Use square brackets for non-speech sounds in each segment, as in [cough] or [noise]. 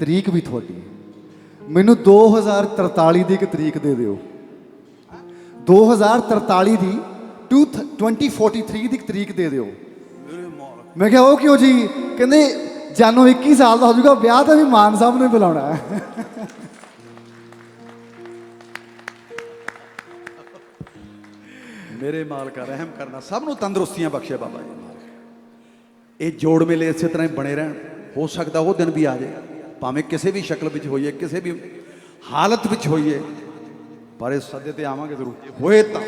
ਤਰੀਕ ਵੀ ਤੁਹਾਡੀ ਹੈ। ਮੈਨੂੰ 2043 ਦੀ ਇੱਕ ਤਰੀਕ ਦੇ ਦਿਓ। 2043 ਦੀ 2 2043 ਦੀ ਤਰੀਕ ਦੇ ਦਿਓ। ਮੈਂ ਕਿਹਾ, ਉਹ ਕਿਉਂ ਜੀ? ਕਹਿੰਦੇ, ਜਾਨੋ 21 ਸਾਲ ਦਾ ਹੋ ਜਾਊਗਾ, ਵਿਆਹ ਤਾਂ ਵੀ ਮਾਨ ਸਾਹਿਬ ਨੇ ਬੁਲਾਉਣਾ ਹੈ। ਮੇਰੇ ਮਾਲਕਾ ਰਹਿਮ ਕਰਨਾ। ਸਭ ਨੂੰ ਤੰਦਰੁਸਤੀਆਂ ਬਖਸ਼ੇ ਬਾਬਾ ਜੀ ਇਹ ਜੋੜ ਮੇਲੇ ਇਸੇ ਤਰ੍ਹਾਂ ਹੀ ਬਣੇ ਰਹਿਣ। ਹੋ ਸਕਦਾ ਉਹ ਦਿਨ ਵੀ ਆ ਜਾਏ। ਭਾਵੇਂ ਕਿਸੇ ਵੀ ਸ਼ਕਲ ਵਿੱਚ ਹੋਈਏ ਕਿਸੇ ਵੀ ਹਾਲਤ ਵਿੱਚ ਹੋਈਏ ਪਰ ਇਸ ਸੱਦੇ ਤੇ ਆਵਾਂਗੇ ਜ਼ਰੂਰ ਜੇ ਹੋਏ ਤਾਂ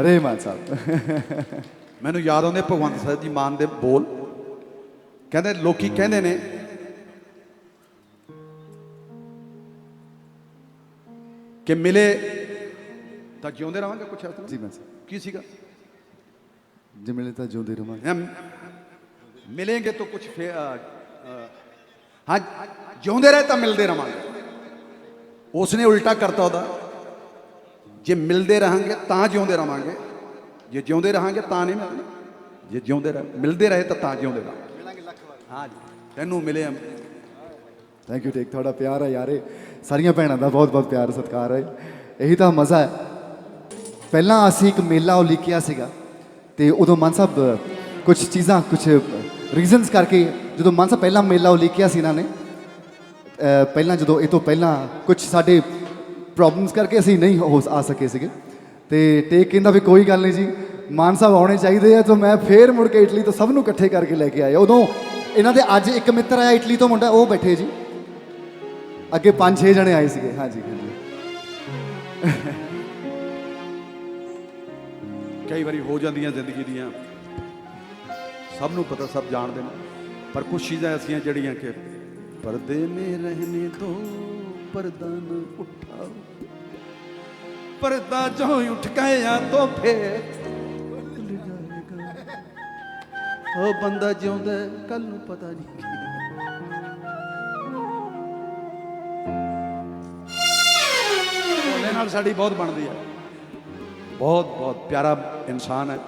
ਅਰੇ ਮਾਨ ਸਾਹਿਬ ਮੈਨੂੰ ਯਾਦ ਆਉਂਦੇ ਭਗਵੰਤ ਸਾਹਿਬ ਜੀ ਮਾਨ ਦੇ ਬੋਲ ਕਹਿੰਦੇ ਲੋਕੀ ਕਹਿੰਦੇ ਨੇ ਕਿ ਮਿਲੇ ਤਾਂ ਜਿਉਂਦੇ ਰਵਾਂਗੇ ਕੁਛ ਇਸ ਤਰ੍ਹਾਂ ਜੀ ਮਾਨ ਸਾਹਿਬ ਕੀ ਸੀਗਾ ਜੇ ਮਿਲੇ ਤਾਂ ਜਿਉਂਦੇ ਰਵਾਂਗੇ हम मिलेंगे तो कुछ ਹਾਂ, ਜਿਉਂਦੇ ਰਹੇ ਤਾਂ ਮਿਲਦੇ ਰਵਾਂਗੇ। ਉਸਨੇ ਉਲਟਾ ਕਰਤਾ ਉਹਦਾ। ਜੇ ਮਿਲਦੇ ਰਹਾਂਗੇ ਤਾਂ ਜਿਉਂਦੇ ਰਵਾਂਗੇ। ਜੇ ਜਿਉਂਦੇ ਰਹਾਂਗੇ ਤਾਂ ਨਹੀਂ ਮਿਲਦੇ। ਜੇ ਜਿਉਂਦੇ ਰਹੇ, ਮਿਲਦੇ ਰਹੇ ਤਾਂ ਤਾਂ ਜਿਉਂਦੇ ਰਹਾਂਗੇ। ਮਿਲਾਂਗੇ ਲੱਖ ਵਾਰ ਹਾਂ ਜੀ। ਤੈਨੂੰ ਮਿਲੇ ਥੈਂਕ ਯੂ ਟੇਕ ਤੁਹਾਡਾ ਪਿਆਰ ਹੈ ਯਾਰੇ। ਸਾਰੀਆਂ ਭੈਣਾਂ ਦਾ ਬਹੁਤ ਬਹੁਤ ਪਿਆਰ, ਸਤਿਕਾਰ ਹੈ। ਇਹੀ ਤਾਂ ਮਜ਼ਾ ਹੈ। ਪਹਿਲਾਂ ਅਸੀਂ ਇੱਕ ਮੇਲਾ ਉਲੀਕਿਆ ਸੀਗਾ ਤੇ ਉਦੋਂ ਮਨ ਸਾਹਿਬ ਕੁਝ ਚੀਜ਼ਾਂ ਕੁਝ ਰੀਜ਼ਨਸ ਕਰਕੇ ਜਦੋਂ ਮਾਨ ਸਾਹਿਬ ਪਹਿਲਾਂ ਮੇਲਾ ਉਲੀਕਿਆ ਸੀ ਇਹਨਾਂ ਨੇ ਪਹਿਲਾਂ ਜਦੋਂ ਇਹ ਤੋਂ ਪਹਿਲਾਂ ਕੁਝ ਸਾਡੇ ਪ੍ਰੋਬਲਮਸ ਕਰਕੇ ਅਸੀਂ ਨਹੀਂ ਹੋ ਆ ਸਕੇ ਸੀਗੇ। ਤੇ ਟੇਕ ਕਹਿੰਦਾ ਵੀ ਕੋਈ ਗੱਲ ਨਹੀਂ ਜੀ। ਮਾਨ ਸਾਹਿਬ ਆਉਣੇ ਚਾਹੀਦੇ ਆ, ਤਾਂ ਮੈਂ ਫੇਰ ਮੁੜ ਕੇ ਇਟਲੀ ਤੋਂ ਸਭ ਨੂੰ ਇਕੱਠੇ ਕਰਕੇ ਲੈ ਕੇ ਆਇਆ। ਉਦੋਂ ਇਹਨਾਂ ਦੇ ਅੱਜ ਇੱਕ ਮਿੱਤਰ ਆਇਆ ਇਟਲੀ ਤੋਂ ਮੁੰਡਾ, ਉਹ ਬੈਠੇ ਜੀ। ਅੱਗੇ 5-6 ਜਣੇ ਆਏ ਸੀਗੇ। ਹਾਂਜੀ ਹਾਂਜੀ। ਕਈ ਵਾਰੀ ਹੋ ਜਾਂਦੀਆਂ ਜ਼ਿੰਦਗੀ ਦੀਆਂ। ਸਭ ਨੂੰ ਪਤਾ, ਸਭ ਜਾਣਦੇ ਨੇ। ਪਰ ਕੁਝ ਚੀਜ਼ਾਂ ਐਸੀਆਂ ਜਿਹੜੀਆਂ ਕਿ ਪਰਦੇ ਮੇ ਰਹਿਨੇ ਤੋਂ ਪਰਦਾ ਨ ਉਠਾਓ। ਪਰਦਾ ਜੋ ਉੱਠ ਗਿਆ ਤੋਂ ਫੇਰ ਖੁੱਲ ਜਾਏਗਾ ਉਹ ਬੰਦਾ ਜਿਉਂਦਾ ਕੱਲ ਨੂੰ ਪਤਾ ਨਹੀਂ ਉਹਦੇ ਨਾਲ ਸਾਡੀ ਬਹੁਤ ਬਣਦੀ ਹੈ। ਬਹੁਤ ਬਹੁਤ ਪਿਆਰਾ ਇਨਸਾਨ ਹੈ।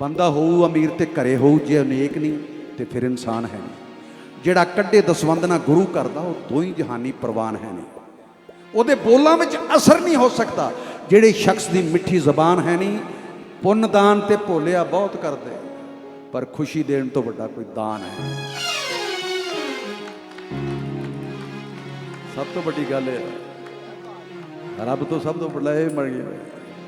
ਬੰਦਾ ਹੋਊ ਅਮੀਰ ਤੇ ਘਰੇ ਹੋਊ ਜੇ ਅਨੇਕ ਨਹੀਂ। ਤੇ ਫਿਰ ਇਨਸਾਨ ਹੈ ਨਹੀਂ। ਜਿਹੜਾ ਕੱਢੇ ਦਸਵੰਦ ਨਾਲ ਗੁਰੂ ਕਰਦਾ, ਉਹ ਦੋ ਹੀ ਜਹਾਨੀ ਪ੍ਰਵਾਨ ਹੈ ਨਹੀਂ। ਉਹਦੇ ਬੋਲਾਂ ਵਿੱਚ ਅਸਰ ਨਹੀਂ ਹੋ ਸਕਦਾ। ਜਿਹੜੇ ਸ਼ਖਸ ਦੀ ਮਿੱਠੀ ਜ਼ਬਾਨ ਹੈ ਨਹੀਂ, ਪੁੰਨ ਦਾਨ ਤੇ ਭੋਲਿਆ ਬਹੁਤ ਕਰਦੇ। ਪਰ ਖੁਸ਼ੀ ਦੇਣ ਤੋਂ ਵੱਡਾ ਕੋਈ ਦਾਨ ਹੈ ਸਭ ਤੋਂ ਵੱਡੀ ਗੱਲ ਇਹ ਹੈ। ਰੱਬ ਤੋਂ ਸਭ ਤੋਂ ਵੱਡਾ ਇਹ ਬਣ ਗਿਆ।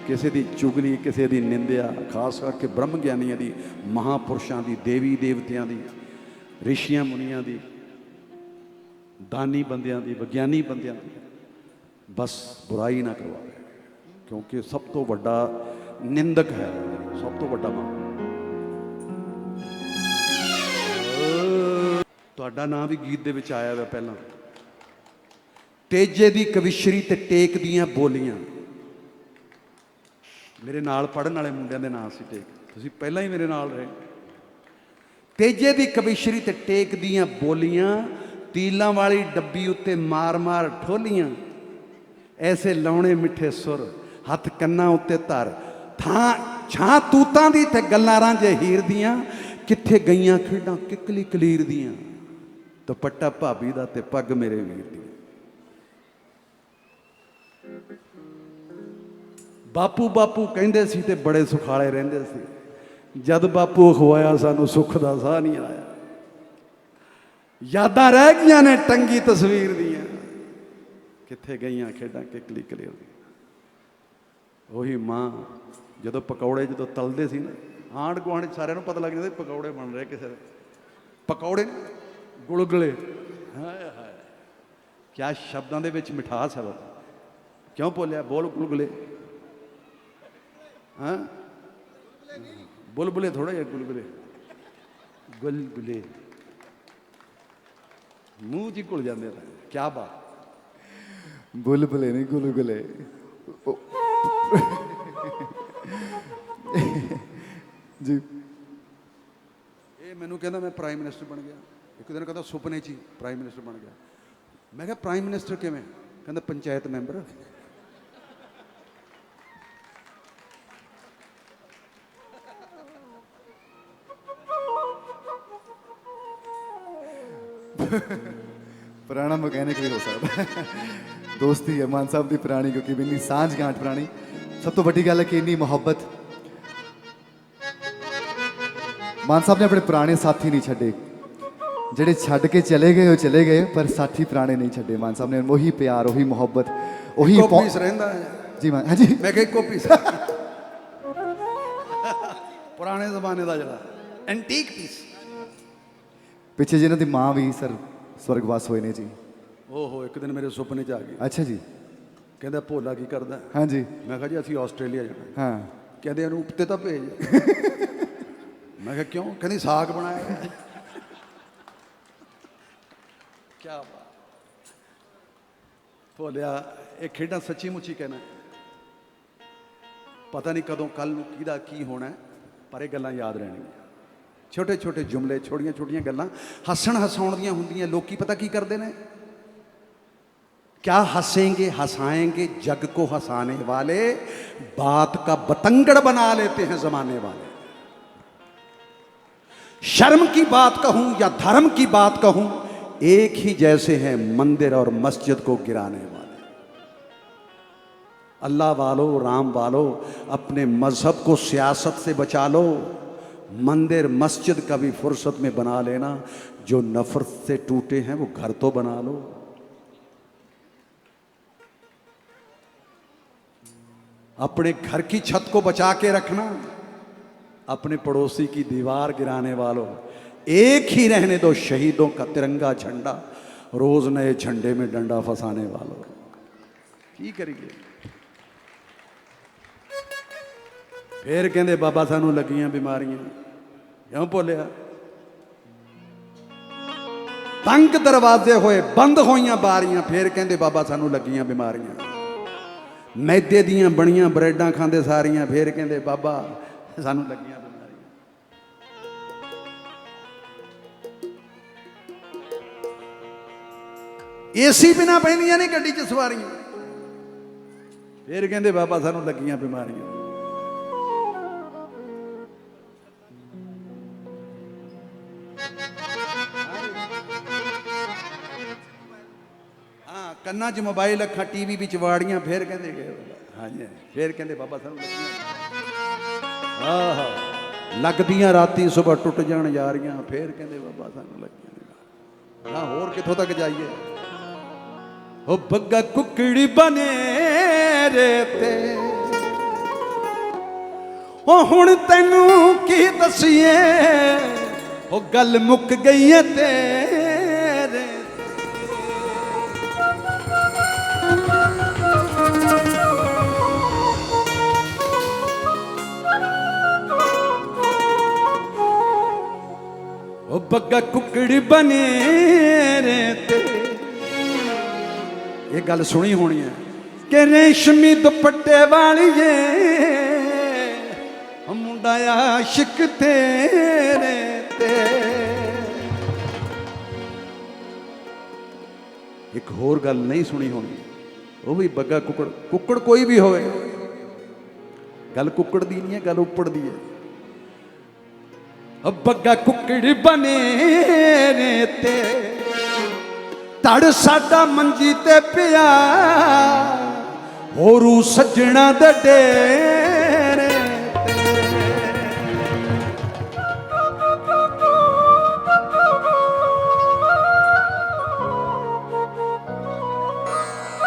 ਕਿਸੇ ਦੀ ਚੁਗਲੀ, ਕਿਸੇ ਦੀ ਨਿੰਦਿਆ, ਖਾਸ ਕਰਕੇ ਬ੍ਰਹਮ ਗਿਆਨੀਆਂ ਦੀ, ਮਹਾਪੁਰਸ਼ਾਂ ਦੀ, ਦੇਵੀ ਦੇਵਤਿਆਂ ਦੀ, ਰਿਸ਼ੀਆਂ ਮੁਨੀਆਂ ਦੀ, ਦਾਨੀ ਬੰਦਿਆਂ ਦੀ, ਵਿਗਿਆਨੀ ਬੰਦਿਆਂ ਦੀ, ਬਸ ਬੁਰਾਈ ਨਾ ਕਰਵਾਵੇ ਕਿਉਂਕਿ ਸਭ ਤੋਂ ਵੱਡਾ ਨਿੰਦਕ ਹੈ, ਸਭ ਤੋਂ ਵੱਡਾ ਮਾਂ। ਤੁਹਾਡਾ ਨਾਮ ਵੀ ਗੀਤ ਦੇ ਵਿੱਚ ਆਇਆ ਹੋਇਆ ਪਹਿਲਾਂ। ਤੇਜੇ ਦੀ ਕਵਿਸ਼ਰੀ ਤੇ ਟੇਕ ਦੀਆਂ ਬੋਲੀਆਂ। ਮੇਰੇ ਨਾਲ ਪੜਨ ਵਾਲੇ ਮੁੰਡਿਆਂ ਦੇ ਨਾਂ ਸੀ ਟੇਕ। ਤੁਸੀਂ ਪਹਿਲਾਂ ਹੀ ਮੇਰੇ ਨਾਲ ਰਹੇ। ਤੇਜੇ ਦੀ ਕਵਿਸ਼ਰੀ ਤੇ ਟੇਕ ਦੀਆਂ ਬੋਲੀਆਂ, ਤੀਲਾਂ ਵਾਲੀ ਡੱਬੀ ਉੱਤੇ ਮਾਰ-ਮਾਰ ਠੋਲੀਆਂ, ਐਸੇ ਲਾਉਣੇ ਮਿੱਠੇ ਸੁਰ, ਹੱਥ ਕੰਨਾਂ ਉੱਤੇ ਧਰ, ਥਾਂ ਛਾਂ ਤੂਤਾਂ ਦੀ ਤੇ ਗੱਲਾਂ ਰਾਂਝੇ ਹੀਰ ਦੀਆਂ, ਕਿੱਥੇ ਗਈਆਂ ਖੇਡਾਂ ਕਿਕਲੀ ਕਲੀਰ ਦੀਆਂ, ਦੁਪੱਟਾ ਭਾਬੀ ਦਾ ਤੇ ਪੱਗ ਮੇਰੇ ਵੀਰ ਦੀ। ਬਾਪੂ ਬਾਪੂ ਕਹਿੰਦੇ ਸੀ ਤੇ ਬੜੇ ਸੁਖਾਲੇ ਰਹਿੰਦੇ ਸੀ। ਜਦ ਬਾਪੂ ਖਵਾਇਆ ਸਾਨੂੰ ਸੁੱਖ ਦਾ ਸਾਹ ਨਹੀਂ ਆਇਆ। ਯਾਦਾਂ ਰਹਿ ਗਈਆਂ ਨੇ ਟੰਗੀ ਤਸਵੀਰ ਦੀਆਂ। ਕਿੱਥੇ ਗਈਆਂ ਖੇਡਾਂ ਕਿਕਲੀ ਕਲੀਰ ਦੀਆਂ ਉਹੀ ਮਾਂ ਜਦੋਂ ਪਕੌੜੇ ਜਦੋਂ ਤਲਦੇ ਸੀ ਨਾ ਆਂਢ ਗੁਆਂਢ ਸਾਰਿਆਂ ਨੂੰ ਪਤਾ ਲੱਗ ਜਾਂਦਾ ਪਕੌੜੇ ਬਣ ਰਹੇ ਕਿਸੇ ਦੇ। ਪਕੌੜੇ ਨੀ, ਗੁਲਗੁਲੇ। ਹਾਏ ਹਾਏ। ਕਿਆ ਸ਼ਬਦਾਂ ਦੇ ਵਿੱਚ ਮਿਠਾਸ ਹੈ ਬਾਬਾ। ਕਿਉਂ ਬੋਲਿਆ? ਬੋਲ ਗੁਲਗੁਲੇ। ਹਾਂ? ਬੁਲਬੁਲੇ ਥੋੜਾ ਜਿਹਾ ਗੁਲਗੁਲੇ ਗੁਲਗੁਲੇ ਮੂੰਹ ਹੀ ਘੁਲ ਜਾਂਦੇ ਤਾਂ। ਕਿਆ ਬਾਤ। ਬੁਲਬੁਲੇ ਨਹੀਂ ਗੁਲਗੁਲੇ। ਜੀ। ਇਹ ਮੈਨੂੰ ਕਹਿੰਦਾ ਮੈਂ ਪ੍ਰਾਈਮ ਮਿਨਿਸਟਰ ਬਣ ਗਿਆ। ਇੱਕ ਦਿਨ ਕਹਿੰਦਾ ਸੁਪਨੇ 'ਚ ਹੀ ਪ੍ਰਾਈਮ ਮਿਨਿਸਟਰ ਬਣ ਗਿਆ। ਮੈਂ ਕਿਹਾ ਪ੍ਰਾਈਮ ਮਿਨਿਸਟਰ ਕਿਵੇਂ? ਕਹਿੰਦਾ ਪੰਚਾਇਤ ਮੈਂਬਰ। [laughs] ਪੁਰਾਣਾ ਮਕੈਨਿਕ ਵੀ ਹੋ ਸਕਦਾ। [laughs] ਦੋਸਤੀ ਹੈ ਮਾਨ ਸਾਹਿਬ ਦੀ ਪੁਰਾਣੀ ਕਿਉਂਕਿ ਇੰਨੀ ਸਾਂਝ ਗਾਂਠ ਪੁਰਾਣੀ। ਸਭ ਤੋਂ ਵੱਡੀ ਗੱਲ ਹੈ ਕਿ ਇੰਨੀ ਮੁਹੱਬਤ। ਮਾਨ ਸਾਹਿਬ ਨੇ ਆਪਣੇ ਪੁਰਾਣੇ ਸਾਥੀ ਨਹੀਂ ਛੱਡੇ। ਜਿਹੜੇ ਛੱਡ ਕੇ ਚਲੇ ਗਏ ਉਹ ਚਲੇ ਗਏ ਪਰ ਸਾਥੀ ਪੁਰਾਣੇ ਨਹੀਂ ਛੱਡੇ। ਮਾਨ ਸਾਹਿਬ ਨੇ ਉਹੀ ਪਿਆਰ ਉਹੀ ਮੁਹੱਬਤ ਉਹੀ ਪੀਸ ਰਹਿੰਦਾ ਹੈ। ਜੀ ਮਾਨ ਹਾਂਜੀ। ਮੈਂ ਕਿਹਾ ਇੱਕੋ ਪੀਸ [laughs] ਪੁਰਾਣੇ ਜ਼ਮਾਨੇ ਦਾ ਜਿਹੜਾ ਐਂਟੀਕ ਪੀਸ ਪਿੱਛੇ ਜਿਹਨਾਂ ਦੀ ਮਾਂ ਵੀ ਸਰ ਸਵਰਗਵਾਸ ਹੋਏ ਨੇ ਜੀ। ਓਹੋ ਇੱਕ ਦਿਨ ਮੇਰੇ ਸੁਪਨੇ 'ਚ ਆ ਗਈ। ਅੱਛਾ ਜੀ। ਕਹਿੰਦਾ ਭੋਲਾ ਕੀ ਕਰਦਾ? ਹਾਂਜੀ। ਮੈਂ ਕਿਹਾ ਜੀ ਅਸੀਂ ਆਸਟ੍ਰੇਲੀਆ ਜਾਣਾ। ਹਾਂ। ਕਹਿੰਦੇ ਇਹਨੂੰ ਉੱਤੇ ਤਾਂ ਭੇਜ। [laughs] ਮੈਂ ਕਿਹਾ ਕਿਉਂ? ਕਹਿੰਦੀ ਸਾਗ ਬਣਾਇਆ। ਕੀ ਬਾਤ। ਭੋਲਿਆ ਇਹ ਖੇਡਾਂ ਸੱਚੀ ਮੁੱਚੀ ਕਹਿਣਾ। ਪਤਾ ਨਹੀਂ ਕਦੋਂ ਕੱਲ ਨੂੰ ਕਿਹਦਾ ਕੀ ਹੋਣਾ ਪਰ ਇਹ ਗੱਲਾਂ ਯਾਦ ਰਹਿਣਗੀਆਂ। ਛੋਟੇ ਛੋਟੇ ਜੁਮਲੇ ਛੋਟੀਆਂ ਛੋਟੀਆਂ ਗੱਲਾਂ ਹੱਸਣ ਹਸਾਉਣ ਦੀਆਂ ਹੁੰਦੀਆਂ ਲੋਕੀ ਪਤਾ ਕੀ ਕਰਦੇ ਨੇ क्या हंसेंगे हंसाएंगे जग को हंसाने वाले बात का बतंगड़ बना लेते हैं जमाने वाले शर्म की बात कहूं या धर्म की बात कहूं एक ही जैसे हैं मंदिर और मस्जिद को गिराने वाले अल्लाह वालो राम वालो अपने मजहब को सियासत से बचा लो मंदिर मस्जिद का भी फुर्सत में बना लेना। जो नफरत से टूटे हैं, वो घर तो बना लो। अपने घर की छत को बचा के रखना, अपने पड़ोसी की दीवार गिराने वालों। एक ही रहने दो शहीदों का तिरंगा झंडा, रोज नए झंडे में डंडा फंसाने वालों। की करिए ਫੇਰ ਕਹਿੰਦੇ ਬਾਬਾ ਸਾਨੂੰ ਲੱਗੀਆਂ ਬਿਮਾਰੀਆਂ। ਕਿਉਂ ਭੁੱਲਿਆ? ਤੰਗ ਦਰਵਾਜ਼ੇ ਹੋਏ, ਬੰਦ ਹੋਈਆਂ ਬਾਰੀਆਂ, ਫੇਰ ਕਹਿੰਦੇ ਬਾਬਾ ਸਾਨੂੰ ਲੱਗੀਆਂ ਬਿਮਾਰੀਆਂ। ਮੈਦੇ ਦੀਆਂ ਬਣੀਆਂ ਬ੍ਰੈਡਾਂ ਖਾਂਦੇ ਸਾਰੀਆਂ, ਫੇਰ ਕਹਿੰਦੇ ਬਾਬਾ ਸਾਨੂੰ ਲੱਗੀਆਂ ਬਿਮਾਰੀਆਂ। ਏਸੀ ਬਿਨਾ ਪੈਂਦੀਆਂ ਨਹੀਂ ਗੱਡੀ 'ਚ ਸਵਾਰੀਆਂ। ਫੇਰ ਕਹਿੰਦੇ ਬਾਬਾ ਸਾਨੂੰ ਲੱਗੀਆਂ ਬਿਮਾਰੀਆਂ। ਕੰਨਾਂ 'ਚ ਮੋਬਾਈਲ ਅੱਖਾਂ, ਟੀਵੀ ਵਿੱਚ ਵਾੜੀਆਂ, ਫੇਰ ਕਹਿੰਦੇ ਗਏ ਹਾਂਜੀ ਫੇਰ ਕਹਿੰਦੇ ਬਾਬਾ ਸਾਨੂੰ ਲੱਗੀਆਂ। ਆਹ, ਲੱਗਦੀਆਂ ਰਾਤੀ ਸਵੇਰ ਟੁੱਟ ਜਾਣ ਯਾਰੀਆਂ, ਫੇਰ ਕਹਿੰਦੇ ਬਾਬਾ ਸਾਨੂੰ ਲੱਗੀਆਂ। ਹਾਂ ਹੋਰ ਕਿੱਥੋਂ ਤੱਕ ਜਾਈਏ? ਉਹ ਬੱਗਾ ਕੁਕੜੀ ਬਨੇ ਰੇ ਤੇ। ਉਹ ਹੁਣ ਤੈਨੂੰ ਕੀ ਦਸੀਏ? ਉਹ ਗੱਲ ਮੁੱਕ ਗਈ ਏ ਤੇਰੇ ਬੱਗਾ ਕੁਕੜੀ ਬਣੇ ਰੇ ਤੇ। ਇਹ ਗੱਲ ਸੁਣੀ ਹੋਣੀ ਹੈ ਕਿ ਰੇਸ਼ਮੀ ਦੁਪੱਟੇ ਵਾਲੀਏ, ਮੁੰਡਾ ਆਸ਼ਿਕ ਤੇਰੇ ਤੇ। ਇੱਕ ਹੋਰ ਗੱਲ ਨਹੀਂ ਸੁਣੀ ਹੋਣੀ, ਉਹ ਵੀ ਬੱਗਾ ਕੁੱਕੜ ਕੁੱਕੜ ਕੋਈ ਵੀ ਹੋਵੇ। ਗੱਲ ਕੁੱਕੜ ਦੀ ਨਹੀਂ ਹੈ, ਗੱਲ ਉੱਪੜ ਦੀ ਹੈ। ਬੱਗਾ ਕੁੱਕੜੀ ਬਨੇ ਨੇ ਤੇ। ਤੜ ਸਾਡਾ ਮੰਜੀ ਤੇ ਪਿਆ, ਹੋਰੂ ਸੱਜਣਾ ਦੇ ਡੇਰੇ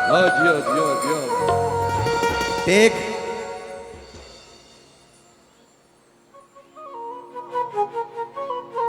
ਆ ਜੀ ਆ ਜੀ